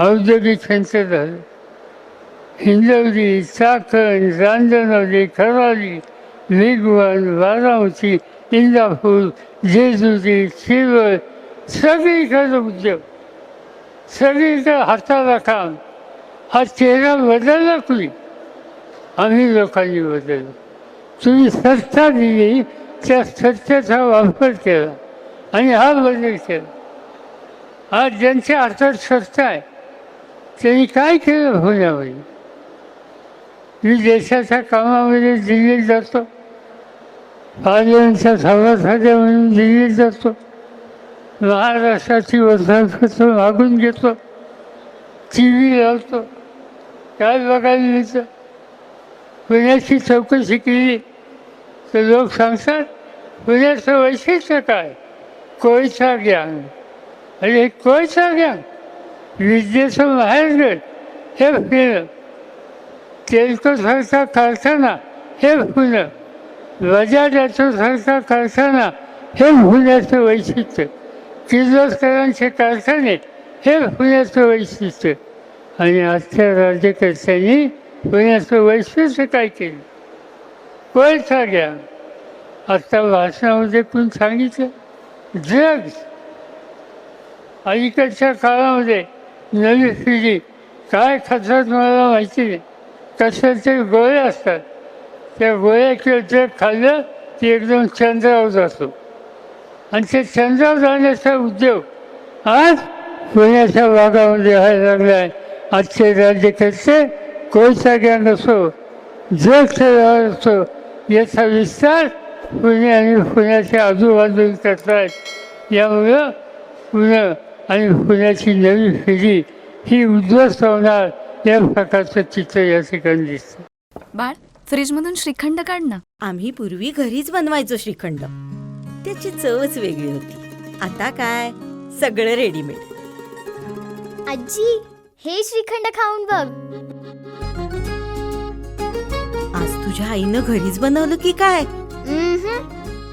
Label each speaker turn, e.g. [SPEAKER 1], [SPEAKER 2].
[SPEAKER 1] औद्योगिक संशोधन हिंजवली चाकण रांजणवली खराली वेगवन बारामती इंदापूर जेजुरी शिरवळ सगळीकडे उद्योग सगळीकडे हाताला काम. हा चेहरा बदलला कुणी? आम्ही लोकांनी बदललो. तुम्ही सत्ता दिली त्या सत्तेचा वापर केला आणि हा बदल केला. आज ज्यांच्या हातात सत्ता आहे त्यांनी काय केलं पुण्यामध्ये मी देशाच्या कामामध्ये दिल्लीत जातो. पार्लमेंटच्या सभासाठी म्हणून दिल्लीत जातो. महाराष्ट्राची वर्षांपत्र मागून घेतो. टी व्ही लावतो. काय बघायला मिळतं? पुण्याची चौकशी केली तर लोक सांगतात पुण्याचं वैशिष्ट्य काय? कोयचा ज्ञान अरे कोयचा ज्ञान विद्येचं माहेरघर हे पुणं तेलकोसारखा कारखाना हे पुणं बजाजाचा कारखाना हे पुण्याचं वैशिष्ट्य. किर्लोस्करांचे कारखाने हे पुण्याचं वैशिष्ट्य. आणि आजच्या राज्यकर्त्यांनी पुण्याचं वैशिष्ट्य काय केलं? कोळसा घ्या आत्ता भाषणामध्ये कोण सांगितलं. ड्रग्ज अलीकडच्या काळामध्ये नवी पिढी काय खातात मला माहिती नाही. ते गोळे असतात. त्या गोळ्या किंवा ड्रग खाल्लं की एकदम चंद्रावर जातो. आणि ते चंद्रावर जाण्याचा उद्योग आज पुण्याच्या भागामध्ये व्हायला लागला आहे. आजचे राज्यकर्ते कोळसा ज्ञान असो जग व्यवहार असो याचा विस्तार पुणे आणि पुण्याच्या आजूबाजूला करतायत. यामुळं पुणे आणि पुण्याची नवी पिढी ही उद्ध्वस्त होणार या प्रकारचं चित्र या ठिकाणी दिसतं.
[SPEAKER 2] बाळ फ्रीजमधून श्रीखंड काढ ना.
[SPEAKER 3] आम्ही पूर्वी घरीच बनवायचो श्रीखंड. त्याची चवच वेगळी होती. आता काय? सगळं रेडीमेड
[SPEAKER 4] आजी हे श्रीखंड खाऊन बघ.
[SPEAKER 3] आज तुझ्या आईनं घरीच बनवलं की काय.